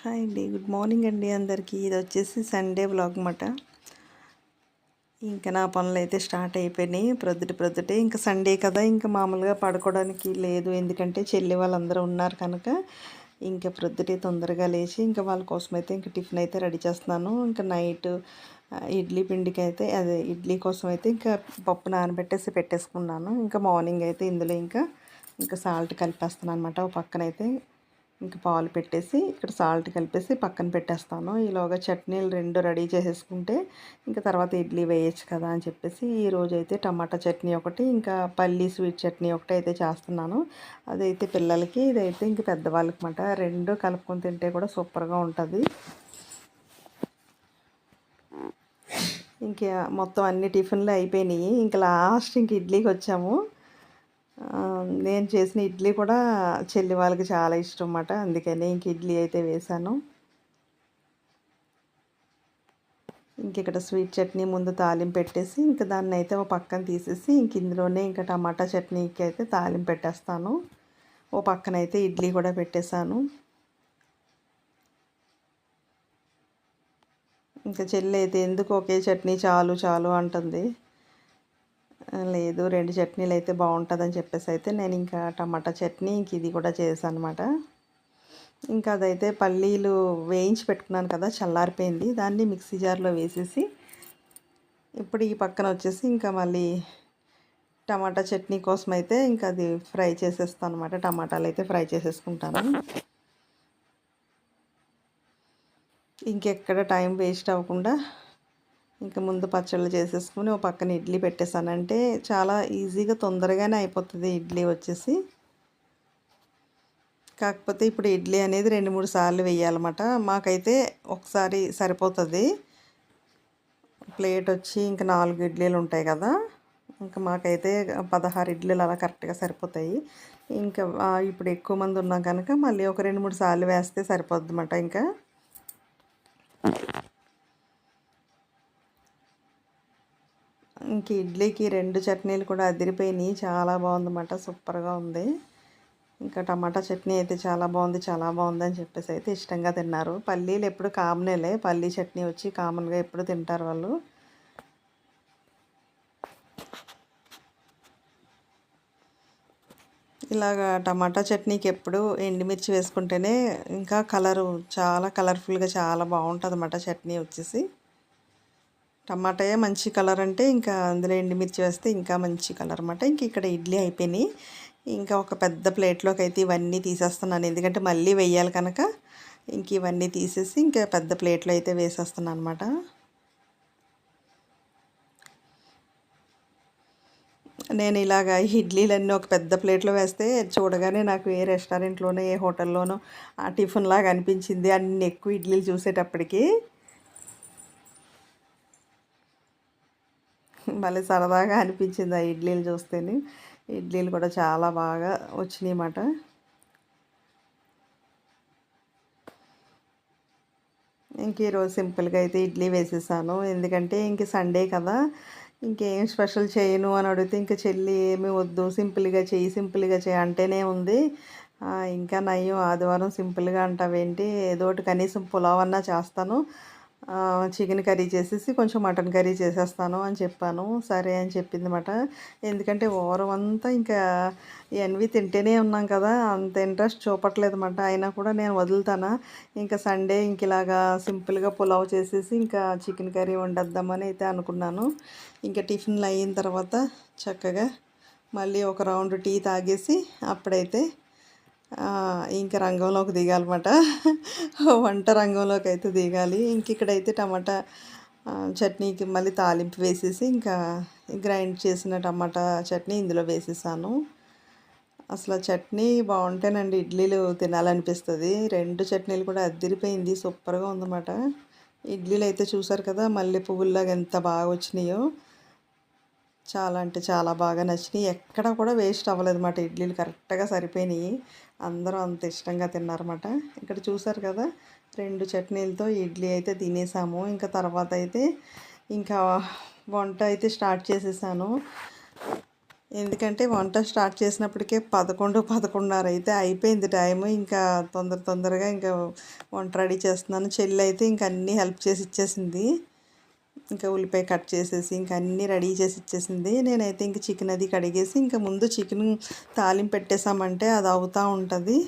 Hi అండి. Good morning అండి అందరికీ. ఇది వచ్చేసి సండే వ్లాగ్ అన్నమాట. ఇంకా నా పనులు అయితే స్టార్ట్ అయిపోయినాయి. ప్రొద్దుటి ప్రొద్దుటే. ఇంకా సండే కదా ఇంకా మామూలుగా పడుకోవడానికి లేదు. ఎందుకంటే చెల్లి వాళ్ళందరూ ఉన్నారు కనుక ఇంకా ప్రొద్దుటే తొందరగా లేచి ఇంకా వాళ్ళ కోసం అయితే ఇంకా టిఫిన్ అయితే రెడీ చేస్తున్నాను. ఇంకా నైట్ ఇడ్లీ పిండికి అయితే అదే ఇడ్లీ కోసం అయితే ఇంకా పప్పు నానబెట్టేసి పెట్టేసుకున్నాను. ఇంకా మార్నింగ్ అయితే ఇందులో ఇంకా ఇంకా సాల్ట్ కలిపేస్తాను అనమాట ఒక పక్కనైతే ఇంకా పాలు పెట్టేసి ఇక్కడ సాల్ట్ కలిపేసి పక్కన పెట్టేస్తాను. ఈలోగా చట్నీలు రెండు రెడీ చేసేసుకుంటే ఇంకా తర్వాత ఇడ్లీ వేయచ్చు కదా అని చెప్పేసి ఈరోజు అయితే టమాటా చట్నీ ఒకటి ఇంకా పల్లీ స్వీట్ చట్నీ ఒకటి అయితే చేస్తున్నాను. అదైతే పిల్లలకి ఇదైతే ఇంక పెద్దవాళ్ళకి మాట రెండు కలుపుకొని తింటే కూడా సూపర్గా ఉంటుంది. ఇంకా మొత్తం అన్ని టిఫిన్లు అయిపోయినాయి. ఇంకా లాస్ట్ ఇంక ఇడ్లీకి వచ్చాము. నేను చేసిన ఇడ్లీ కూడా చెల్లి వాళ్ళకి చాలా ఇష్టం అన్నమాట అందుకని ఇంక ఇడ్లీ అయితే వేశాను ఇంక ఇక్కడ స్వీట్ చట్నీ ముందు తాలింపు పెట్టేసి ఇంక దాన్ని అయితే ఒక పక్కన తీసేసి ఇంక ఇందులోనే ఇంకా టమాటా చట్నీకి అయితే తాలింపు పెట్టేస్తాను. ఓ పక్కన అయితే ఇడ్లీ కూడా పెట్టేశాను. ఇంకా చెల్లి అయితే ఎందుకు ఒకే చట్నీ చాలు చాలు అంటుంది. లేదు రెండు చట్నీలు అయితే బాగుంటుందని చెప్పేసి అయితే నేను ఇంకా టమాటా చట్నీ ఇంక ఇది కూడా చేశాను అనమాట ఇంకా అదైతే పల్లీలు వేయించి పెట్టుకున్నాను కదా చల్లారిపోయింది. దాన్ని మిక్సీ జార్లో వేసేసి ఇప్పుడు ఈ పక్కన వచ్చేసి ఇంకా మళ్ళీ టమాటా చట్నీ కోసం అయితే ఇంకా అది ఫ్రై చేసేస్తాను అనమాట టమాటాలు అయితే ఫ్రై చేసేసుకుంటాను. ఇంకెక్కడ టైం వేస్ట్ అవ్వకుండా ఇంకా ముందు పచ్చళ్ళు చేసేసుకుని ఒక పక్కన ఇడ్లీ పెట్టేసానంటే చాలా ఈజీగా తొందరగానే అయిపోతుంది ఇడ్లీ వచ్చేసి. కాకపోతే ఇప్పుడు ఇడ్లీ అనేది రెండు మూడు సార్లు వేయాలన్నమాట. మాకైతే ఒకసారి సరిపోతుంది. ప్లేట్ వచ్చి ఇంకా నాలుగు ఇడ్లీలు ఉంటాయి కదా. ఇంకా మాకైతే పదహారు ఇడ్లీలు అలా కరెక్ట్గా సరిపోతాయి. ఇంకా ఇప్పుడు ఎక్కువ మంది ఉన్నాం కనుక మళ్ళీ ఒక రెండు మూడు సార్లు వేస్తే సరిపోద్ది అన్నమాట ఇంకా. ఇంక ఇడ్లీకి రెండు చట్నీలు కూడా అదిరిపోయినాయి. చాలా బాగుందన్నమాట. సూపర్గా ఉంది. ఇంకా టమాటా చట్నీ అయితే చాలా బాగుంది చాలా బాగుందని చెప్పేసి అయితే ఇష్టంగా తిన్నారు. పల్లీలు ఎప్పుడు కామనేలే. పల్లీ చట్నీ వచ్చి కామన్గా ఎప్పుడు తింటారు వాళ్ళు. ఇలాగా టమాటా చట్నీకి ఎప్పుడు ఎండుమిర్చి వేసుకుంటేనే ఇంకా కలరు చాలా కలర్ఫుల్గా చాలా బాగుంటుంది అన్నమాట చట్నీ వచ్చేసి. టమాటాయే మంచి కలర్ అంటే ఇంకా అందులో ఎండుమిర్చి వేస్తే ఇంకా మంచి కలర్ అనమాట ఇంక ఇక్కడ ఇడ్లీ అయిపోయినాయి. ఇంకా ఒక పెద్ద ప్లేట్లోకి అయితే ఇవన్నీ తీసేస్తున్నాను. ఎందుకంటే మళ్ళీ వెయ్యాలి కనుక. ఇంక ఇవన్నీ తీసేసి ఇంకా పెద్ద ప్లేట్లో అయితే వేసేస్తున్నాను అనమాట నేను ఇలాగ ఇడ్లీలన్నీ ఒక పెద్ద ప్లేట్లో వేస్తే చూడగానే నాకు ఏ రెస్టారెంట్లోనో ఏ హోటల్లోనో ఆ టిఫిన్ లాగా అనిపించింది. అన్ని ఎక్కువ ఇడ్లీలు చూసేటప్పటికి. మళ్ళీ సరదాగా అనిపించింది ఆ ఇడ్లీలు చూస్తేనే. ఇడ్లీలు కూడా చాలా బాగా వచ్చినాయి అన్నమాట. ఇంక ఈరోజు సింపుల్గా అయితే ఇడ్లీ వేసేసాను. ఎందుకంటే ఇంక సండే కదా. ఇంకేం స్పెషల్ చేయను అని అడిగితే ఇంక చెల్లి ఏమి వద్దు. సింపుల్గా చెయ్యి సింపుల్గా చేయి అంటేనే ఉంది. ఇంకా నయ్యం ఆదివారం సింపుల్గా అంటావేంటి? ఏదో ఒకటి కనీసం పులావ్ అన్నా చేస్తాను. చికెన్ కర్రీ చేసేసి కొంచెం మటన్ కర్రీ చేసేస్తాను అని చెప్పాను. సరే అని చెప్పింది అనమాట ఎందుకంటే వారం అంతా ఇంకా ఎన్వి తింటేనే ఉన్నాం కదా అంత ఇంట్రెస్ట్ చూపట్లేదు అనమాట అయినా కూడా నేను వదులుతానా? ఇంకా సండే ఇంక ఇలాగా సింపుల్గా పులావ్ చేసేసి ఇంకా చికెన్ కర్రీ వండేద్దామని అయితే అనుకున్నాను. ఇంకా టిఫిన్లు అయిన తర్వాత చక్కగా మళ్ళీ ఒక రౌండ్ టీ తాగేసి అప్పుడైతే ఇంకా రంగంలోకి దిగాలన్నమాట. వంట రంగంలోకి అయితే దిగాలి. ఇంక ఇక్కడైతే టమాటా చట్నీకి మళ్ళీ తాలింపు వేసేసి ఇంకా గ్రైండ్ చేసిన టమాటా చట్నీ ఇందులో వేసేసాను. అసలు చట్నీ బాగుంటేనండి ఇడ్లీలు తినాలనిపిస్తుంది. రెండు చట్నీలు కూడా అద్దిరిపోయింది సూపర్గా ఉందన్నమాట. ఇడ్లీలు అయితే చూసారు కదా మల్లె పువ్వుల్లాగా ఎంత బాగా వచ్చినాయో చాలా అంటే చాలా బాగా నచ్చినాయి. ఎక్కడ కూడా వేస్ట్ అవ్వలేదు అన్నమాట ఇడ్లీలు కరెక్ట్గా సరిపోయినాయి. అందరూ అంత ఇష్టంగా తిన్నారన్నమాట. ఇక్కడ చూసారు కదా రెండు చట్నీలతో ఇడ్లీ అయితే తినేసాము. ఇంకా తర్వాత అయితే ఇంకా వంట అయితే స్టార్ట్ చేసేసాను. ఎందుకంటే వంట స్టార్ట్ చేసినప్పటికే పదకొండు పదకొండున్నర అయితే అయిపోయింది టైం ఇంకా తొందర తొందరగా ఇంకా వంట రెడీ చేస్తున్నాను. చెల్లి అయితే ఇంక అన్నీ హెల్ప్ చేసి ఇచ్చేసింది. ఇంకా ఉల్లిపాయ కట్ చేసేసి ఇంకా అన్నీ రెడీ చేసి ఇచ్చేసింది. నేనైతే ఇంక చికెన్ అది కడిగేసి ఇంకా ముందు చికెన్ తాలింపు పెట్టేసామంటే అది అవుతూ ఉంటుంది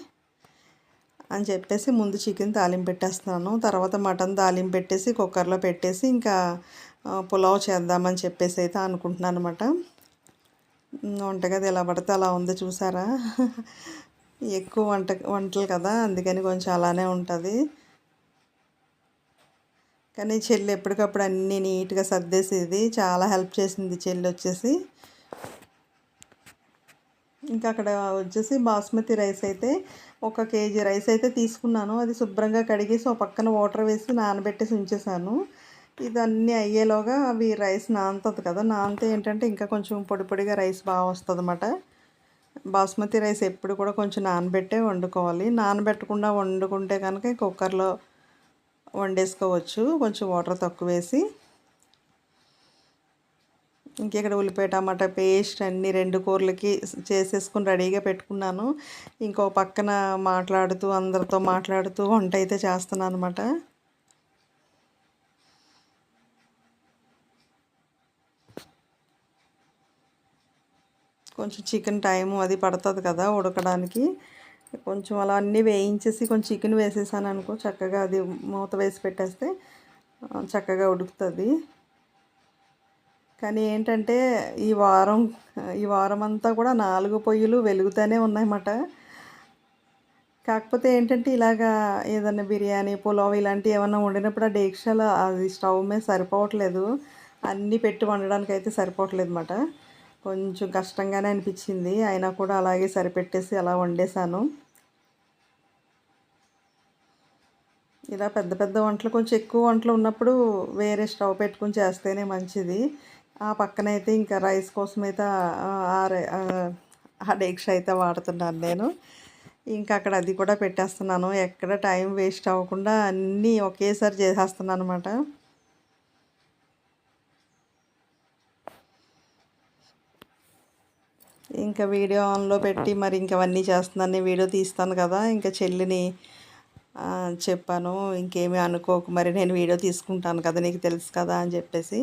అని చెప్పేసి ముందు చికెన్ తాలింపు పెట్టేస్తున్నాను. తర్వాత మటన్ తాలింపు పెట్టేసి కుక్కర్లో పెట్టేసి ఇంకా పులావ్ చేద్దామని చెప్పేసి అయితే అనుకుంటున్నాను అనమాట వంటగది ఎలా పడితే అలా ఉంది చూసారా? ఎక్కువ వంట వంటలు కదా అందుకని కొంచెం అలానే ఉంటుంది. కానీ చెల్లి ఎప్పటికప్పుడు అన్నీ నీట్గా సర్దేసేది. చాలా హెల్ప్ చేసింది చెల్లి వచ్చేసి. ఇంకా అక్కడ వచ్చేసి బాస్మతి రైస్ అయితే ఒక కేజీ రైస్ అయితే తీసుకున్నాను. అది శుభ్రంగా కడిగేసి ఒక పక్కన వాటర్ వేసి నానబెట్టేసి ఉంచేసాను. ఇదన్నీ అయ్యేలోగా అవి రైస్ నానుతుంది కదా నానితే ఏంటంటే ఇంకా కొంచెం పొడి పొడిగా రైస్ బాగా వస్తుంది అన్నమాట బాస్మతి రైస్ ఎప్పుడు కూడా కొంచెం నానబెట్టే వండుకోవాలి. నానబెట్టకుండా వండుకుంటే కనుక కుక్కర్లో వండేసుకోవచ్చు కొంచెం వాటర్ తక్కువ వేసి ఇంకెక్కడ ఉల్లిపాయ టమాటా పేస్ట్ అన్ని రెండు కూరలకి చేసేసుకుని రెడీగా పెట్టుకున్నాను. ఇంకో పక్కన మాట్లాడుతూ అందరితో మాట్లాడుతూ వంట అయితే చేస్తున్నాను అనమాట కొంచెం చికెన్ టైము అది పడుతుంది కదా ఉడకడానికి. కొంచెం అలా అన్నీ వేయించేసి కొంచెం చికెన్ వేసేసాను అనుకో చక్కగా అది మూత వేసి పెట్టేస్తే చక్కగా ఉడుకుతుంది. కానీ ఏంటంటే ఈ వారం ఈ వారం అంతా కూడా నాలుగు పొయ్యిలు వెలుగుతూనే ఉన్నాయన్నమాట. కాకపోతే ఏంటంటే ఇలాగా ఏదైనా బిర్యానీ పులావ్ ఇలాంటివి ఏమన్నా వండినప్పుడు ఆ డేక్షాలు అది స్టవ్ మీద సరిపోవట్లేదు. అన్నీ పెట్టి వండడానికి అయితే సరిపోవట్లేదు అనమాట కొంచెం కష్టంగానే అనిపించింది. అయినా కూడా అలాగే సరిపెట్టేసి అలా వండేసాను ఇలా పెద్ద పెద్ద వంటలు కొంచెం ఎక్కువ వంటలు ఉన్నప్పుడు వేరే స్టవ్ పెట్టుకుని చేస్తేనే మంచిది. ఆ పక్కన అయితే ఇంకా రైస్ కోసం అయితే ఆ డేక్ష అయితే వాడుతున్నాను నేను. ఇంకా అక్కడ అది కూడా పెట్టేస్తున్నాను. ఎక్కడ టైం వేస్ట్ అవ్వకుండా అన్నీ ఒకేసారి చేసేస్తున్నాను అనమాట ఇంకా వీడియో ఆన్లో పెట్టి మరి ఇంకవన్నీ చేస్తున్నాను. వీడియో తీస్తాను కదా ఇంకా చెల్లిని చెప్పాను ఇంకేమీ అనుకోకు మరి నేను వీడియో తీసుకుంటాను కదా నీకు తెలుసు కదా అని చెప్పేసి.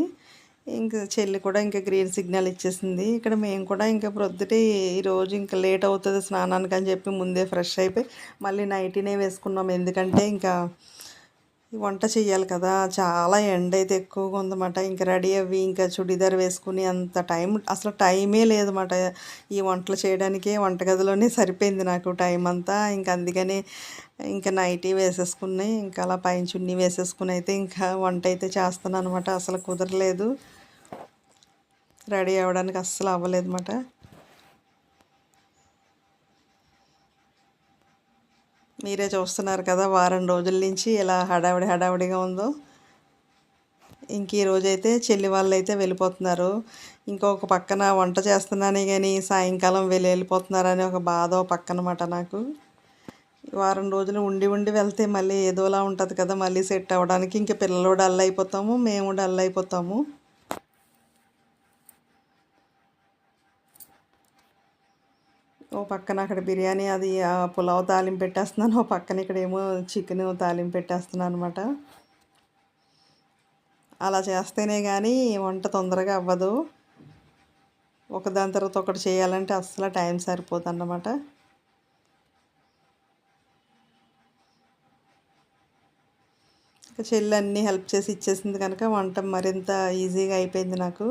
ఇంకా చెల్లి కూడా ఇంకా గ్రీన్ సిగ్నల్ ఇచ్చేసింది. ఇక్కడ మేము కూడా ఇంకా ప్రొద్దుటి ఈరోజు ఇంకా లేట్ అవుతుంది స్నానానికి అని చెప్పి ముందే ఫ్రెష్ అయిపోయి మళ్ళీ నైటీనే వేసుకున్నాం. ఎందుకంటే ఇంకా వంట చేయాలి కదా. చాలా ఎండ అయితే ఎక్కువగా ఉందన్నమాట. ఇంకా రెడీ అవి ఇంకా చుడిదార్ వేసుకుని అంత టైం అసలు టైమే లేదన్నమాట. ఈ వంటలు చేయడానికే వంటగదిలోనే సరిపోయింది నాకు టైం అంతా. ఇంకా అందుకని ఇంకా నైటీ వేసేసుకుని ఇంకా అలా పైన చున్నీ వేసేసుకుని అయితే ఇంకా వంట అయితే చేస్తాను అనమాట అసలు కుదరలేదు. రెడీ అవ్వడానికి అస్సలు అవ్వలేదన్నమాట. మీరే చూస్తున్నారు కదా వారం రోజుల నుంచి ఎలా హడావిడి హడావిడిగా ఉందో. ఇంక ఈరోజైతే చెల్లి వాళ్ళు అయితే వెళ్ళిపోతున్నారు. ఇంకొక పక్కన వంట చేస్తున్నానే కానీ సాయంకాలం వెళ్ళి వెళ్ళిపోతున్నారని ఒక బాధ పక్కనమాట నాకు. వారం రోజులు ఉండి ఉండి వెళ్తే మళ్ళీ ఏదోలా ఉంటుంది కదా మళ్ళీ సెట్ అవ్వడానికి ఇంక పిల్లలు డల్ అయిపోతాము మేము డల్ అయిపోతాము. ఓ పక్కన అక్కడ బిర్యానీ అది పులావ్ తాలింపు పెట్టేస్తున్నాను. ఓ పక్కన ఇక్కడ ఏమో చికెన్ తాలింపు పెట్టేస్తున్నాను అనమాట అలా చేస్తేనే కానీ వంట తొందరగా అవ్వదు. ఒకదాని తర్వాత ఒకటి చేయాలంటే అస్సలు టైం సరిపోదు అన్నమాట చెల్లి అన్నీ హెల్ప్ చేసి ఇచ్చేసింది కనుక వంట మరింత ఈజీగా అయిపోయింది నాకు.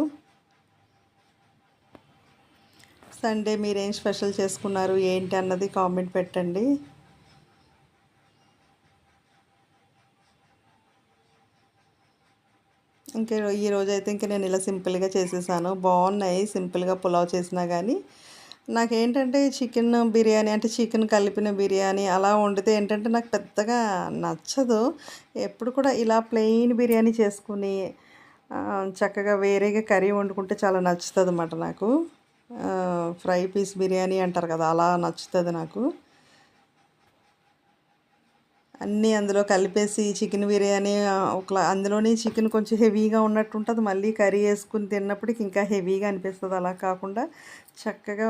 సండే మీరేం స్పెషల్ చేసుకున్నారు? ఏంటి అన్నది కామెంట్ పెట్టండి. ఇంకా ఈరోజు అయితే ఇంకా నేను ఇలా సింపుల్గా చేసేసాను. బాగున్నాయి సింపుల్గా పులావ్ చేసినా కానీ నాకేంటంటే చికెన్ బిర్యానీ అంటే చికెన్ కలిపిన బిర్యానీ అలా వండితే ఏంటంటే నాకు పెద్దగా నచ్చదు. ఎప్పుడు కూడా ఇలా ప్లెయిన్ బిర్యానీ చేసుకుని చక్కగా వేరేగా కర్రీ వండుకుంటే చాలా నచ్చుతుంది అన్నమాట నాకు. ఫ్రై పీస్ బిర్యానీ అంటారు కదా అలా నచ్చుతుంది నాకు. అన్నీ అందులో కలిపేసి చికెన్ బిర్యానీ ఒక అందులోని చికెన్ కొంచెం హెవీగా ఉన్నట్టు ఉంటుంది మళ్ళీ కర్రీ వేసుకుని తిన్నప్పటికి ఇంకా హెవీగా అనిపిస్తుంది. అలా కాకుండా చక్కగా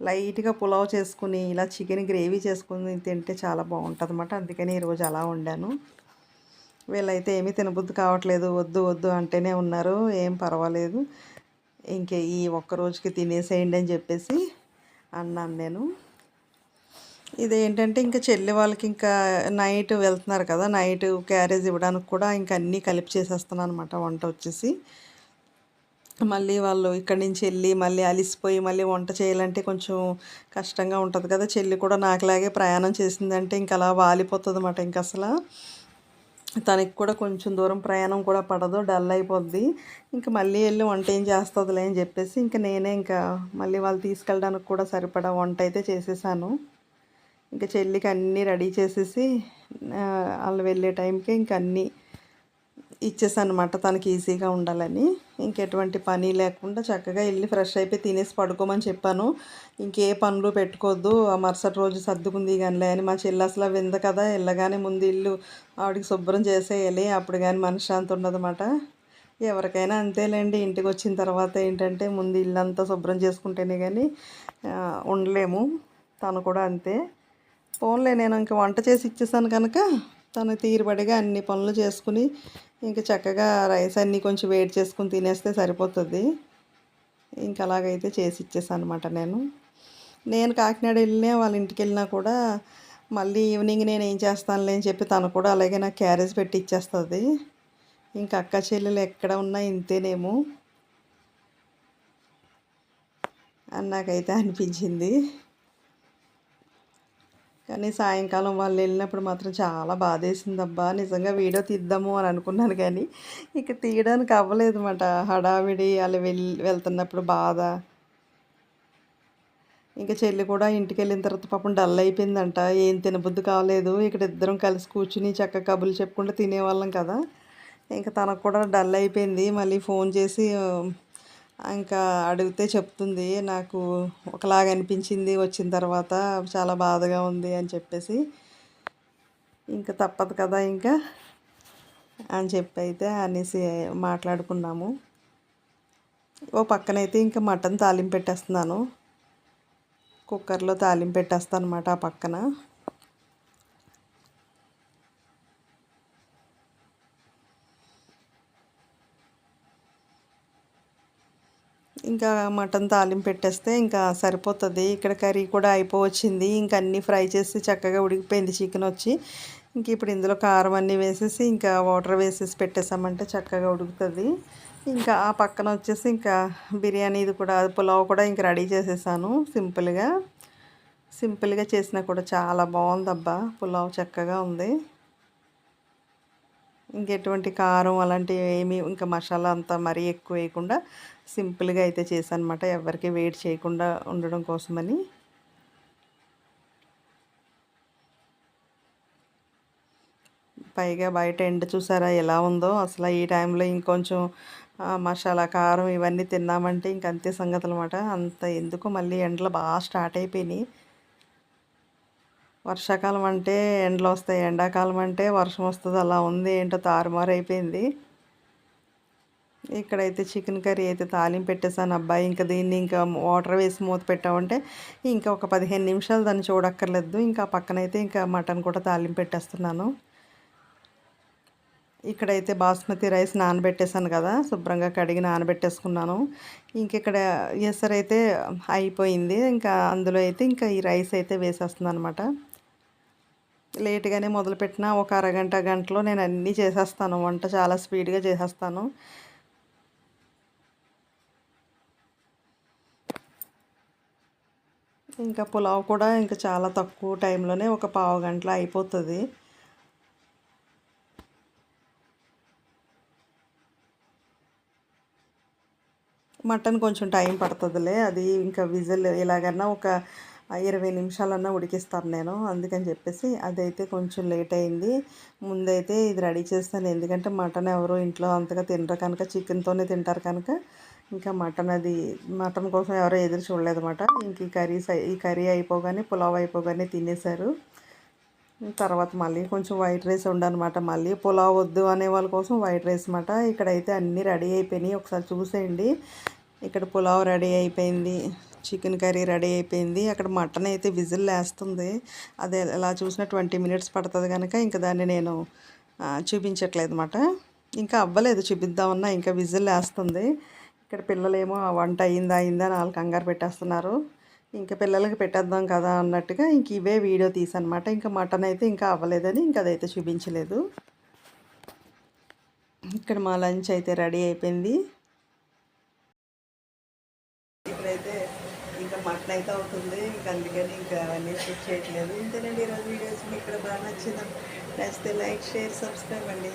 లైట్గా పులావ్ చేసుకుని ఇలా చికెన్ గ్రేవీ చేసుకుని తింటే చాలా బాగుంటుంది అన్నమాట అందుకని ఈరోజు అలా వండాను. వీళ్ళైతే ఏమీ తినబుద్ధి కావట్లేదు వద్దు వద్దు అంటేనే ఉన్నారు ఏం పర్వాలేదు. ఇంకా ఈ ఒక్క రోజుకి తినేసేయండి అని చెప్పేసి అన్నాను నేను. ఇదేంటంటే ఇంకా చెల్లి వాళ్ళకి ఇంకా నైట్ వెళ్తున్నారు కదా నైట్ క్యారేజ్ ఇవ్వడానికి కూడా ఇంకా అన్నీ కలిపి చేసేస్తున్నాను అనమాట వంట వచ్చేసి. మళ్ళీ వాళ్ళు ఇక్కడి నుంచి వెళ్ళి మళ్ళీ అలిసిపోయి మళ్ళీ వంట చేయాలంటే కొంచెం కష్టంగా ఉంటుంది కదా చెల్లి కూడా నాకులాగే ప్రయాణం చేసిందంటే ఇంకా అలా వాలిపోతుంది అన్నమాట ఇంకా అసలు. తనకి కూడా కొంచెం దూరం ప్రయాణం కూడా పడదు డల్ అయిపోద్ది. ఇంకా మళ్ళీ వెళ్ళి వంట ఏం చేస్తుందిలే అని చెప్పేసి ఇంకా నేనే ఇంకా మళ్ళీ వాళ్ళు తీసుకెళ్ళడానికి కూడా సరిపడా వంట అయితే చేసేసాను. ఇంకా చెల్లికి అన్నీ రెడీ చేసేసి వాళ్ళు వెళ్ళే టైంకి ఇంక అన్నీ ఇచ్చేసాను తనకి ఈజీగా ఉండాలని. ఇంకెటువంటి పని లేకుండా చక్కగా వెళ్ళి ఫ్రెష్ అయిపోయి తినేసి పడుకోమని చెప్పాను. ఇంకే పనులు పెట్టుకోవద్దు ఆ మరుసటి రోజు సర్దుకుంది కానీ అని. మా చెల్లి అసలు వింద కదా వెళ్ళగానే ముందు ఇల్లు ఆవిడకి శుభ్రం చేసేయాలి అప్పుడు కానీ మనశ్శాంతి ఉండదన్నమాట. ఎవరికైనా అంతేలేండి ఇంటికి వచ్చిన తర్వాత ఏంటంటే ముందు ఇల్లు శుభ్రం చేసుకుంటేనే కానీ ఉండలేము. తను కూడా అంతే. ఫోన్లే నేను ఇంక వంట చేసి ఇచ్చేసాను కనుక. తను తీరుబడిగా అన్ని పనులు చేసుకుని ఇంక చక్కగా రైస్ అన్నీ కొంచెం వేడి చేసుకుని తినేస్తే సరిపోతుంది. ఇంకా అలాగైతే చేసి ఇచ్చేసాను అనమాట నేను. నేను కాకినాడ వెళ్ళినా వాళ్ళ ఇంటికి వెళ్ళినా కూడా మళ్ళీ ఈవినింగ్ నేను ఏం చేస్తానులే అని చెప్పి తను కూడా అలాగే నాకు క్యారేజ్ పెట్టి ఇచ్చేస్తుంది. ఇంకా అక్క చెల్లెలు ఎక్కడ ఉన్నా ఇంతేనేమో అని నాకైతే అనిపించింది. కానీ సాయంకాలం వాళ్ళు వెళ్ళినప్పుడు మాత్రం చాలా బాధేసిందబ్బా. నిజంగా వీడియో తీద్దాము అని అనుకున్నాను కానీ ఇక తీయడానికి అవ్వలేదు అనమాట హడావిడి వాళ్ళు వెళ్ళి వెళ్తున్నప్పుడు బాధ. ఇంకా చెల్లి కూడా ఇంటికి వెళ్ళిన తర్వాత పాపం డల్ అయిపోయిందంట. ఏం తినబుద్ధి కాలేదు. ఇక్కడ ఇద్దరం కలిసి కూర్చుని చక్క కబుర్లు చెప్పుకుంటూ తినేవాళ్ళం కదా. ఇంకా తనకు కూడా డల్ అయిపోయింది. మళ్ళీ ఫోన్ చేసి ఇంకా అడిగితే చెప్తుంది నాకు ఒకలాగా అనిపించింది వచ్చిన తర్వాత చాలా బాధగా ఉంది అని చెప్పేసి. ఇంకా తప్పదు కదా ఇంకా అని చెప్పి అయితే అనేసి మాట్లాడుకున్నాము. ఓ పక్కనైతే ఇంకా మటన్ తాలింపు పెట్టేస్తున్నాను. కుక్కర్లో తాలింపు పెట్టేస్తాను అనమాట ఆ పక్కన. ఇంకా మటన్ తాలింపు పెట్టేస్తే ఇంకా సరిపోతుంది. ఇక్కడ కర్రీ కూడా అయిపోవచ్చింది. ఇంకా అన్నీ ఫ్రై చేసి చక్కగా ఉడికిపోయింది చికెన్ వచ్చి. ఇంక ఇప్పుడు ఇందులో కారం అన్నీ వేసేసి ఇంకా వాటర్ వేసేసి పెట్టేసామంటే చక్కగా ఉడుకుతుంది. ఇంకా ఆ పక్కన వచ్చేసి ఇంకా బిర్యానీది కూడా పులావ్ కూడా ఇంకా రెడీ చేసేసాను సింపుల్గా. సింపుల్గా చేసినా కూడా చాలా బాగుందబ్బా. పులావ్ చక్కగా ఉంది. ఇంకెటువంటి కారం అలాంటివి ఏమి ఇంకా మసాలా అంతా మరీ ఎక్కువ వేయకుండా సింపుల్గా అయితే చేశానమాట. ఎవరికి వెయిట్ చేయకుండా ఉండడం కోసమని. పైగా బయట ఎండ చూసారా ఎలా ఉందో. అసలు ఈ టైంలో ఇంకొంచెం మసాలా కారం ఇవన్నీ తిన్నామంటే ఇంక అంతే సంగతులు అనమాట అంత ఎందుకు మళ్ళీ ఎండలు బాగా స్టార్ట్ అయిపోయినాయి. వర్షాకాలం అంటే ఎండలు వస్తాయి. ఎండాకాలం అంటే వర్షం వస్తుంది. అలా ఉంది ఏంటో తారుమారు అయిపోయింది. ఇక్కడైతే చికెన్ కర్రీ అయితే తాలింపు పెట్టేసాను అబ్బాయి ఇంకా దీన్ని ఇంకా వాటర్ వేసి మూత పెట్టామంటే ఇంకా ఒక పదిహేను నిమిషాలు దాన్ని చూడక్కర్లేదు. ఇంకా పక్కనైతే ఇంకా మటన్ కూడా తాలింపు పెట్టేస్తున్నాను. ఇక్కడైతే బాస్మతి రైస్ నానబెట్టేసాను కదా శుభ్రంగా కడిగి నానబెట్టేసుకున్నాను. ఇంక ఇక్కడ ఎసరైతే అయిపోయింది. ఇంకా అందులో అయితే ఇంకా ఈ రైస్ అయితే వేసేస్తుంది అనమాట లేట్గానే మొదలుపెట్టిన ఒక అరగంట గంటలో నేను అన్నీ చేసేస్తాను. వంట చాలా స్పీడ్గా చేసేస్తాను. ఇంకా పులావ్ కూడా ఇంకా చాలా తక్కువ టైంలోనే ఒక పావు గంటలో అయిపోతుంది. మటన్ కొంచెం టైం పడుతుందిలే అది ఇంకా విజిల్ ఎలాగన్నా ఒక ఇరవై నిమిషాలన్నా ఉడికిస్తాను నేను అందుకని చెప్పేసి అదైతే కొంచెం లేట్ అయింది. ముందైతే ఇది రెడీ చేస్తాను ఎందుకంటే మటన్ ఎవరు ఇంట్లో అంతగా తినరు కనుక చికెన్తోనే తింటారు కనుక. ఇంకా మటన్ అది మటన్ కోసం ఎవరో ఎదురు చూడలేదు అనమాట ఇంక ఈ కర్రీస్ ఈ కర్రీ అయిపోగానే పులావ్ అయిపోగానే తినేశారు. తర్వాత మళ్ళీ కొంచెం వైట్ రైస్ ఉండనమాట మళ్ళీ పులావ్ వద్దు అనే వాళ్ళ కోసం వైట్ రైస్ అనమాట ఇక్కడైతే అన్నీ రెడీ అయిపోయినాయి. ఒకసారి చూసేయండి. ఇక్కడ పులావ్ రెడీ అయిపోయింది. చికెన్ కర్రీ రెడీ అయిపోయింది. అక్కడ మటన్ అయితే విజిల్ వేస్తుంది అదే ఎలా చూసినా ట్వంటీ మినిట్స్ పడుతుంది కనుక ఇంకా దాన్ని నేను చూపించట్లేదు అనమాట ఇంకా అవ్వలేదు. చూపిద్దామన్నా ఇంకా విజిల్ వేస్తుంది ఇక్కడ పిల్లలేమో "ఆ వంట అయిందా అయిందా అని వాళ్ళు కంగారు పెట్టేస్తున్నారు. ఇంకా పిల్లలకి పెట్టేద్దాం కదా అన్నట్టుగా ఇంక ఇవే వీడియో తీసనమాట ఇంకా మటన్ అయితే ఇంకా అవ్వలేదని ఇంకా అదైతే చూపించలేదు. ఇక్కడ మా లంచ్ అయితే రెడీ అయిపోయింది. ఇక్కడైతే ఇంకా మటన్ అయితే అవుతుంది. ఇంకా అందుకని ఇంకా అవన్నీ షూట్ చేయట్లేదు. ఇంతేనండి ఈరోజు వీడియోస్. మీకు ఇక్కడ బాగా నచ్చిందా? నచ్చితే లైక్ షేర్ సబ్స్క్రైబ్ అండి.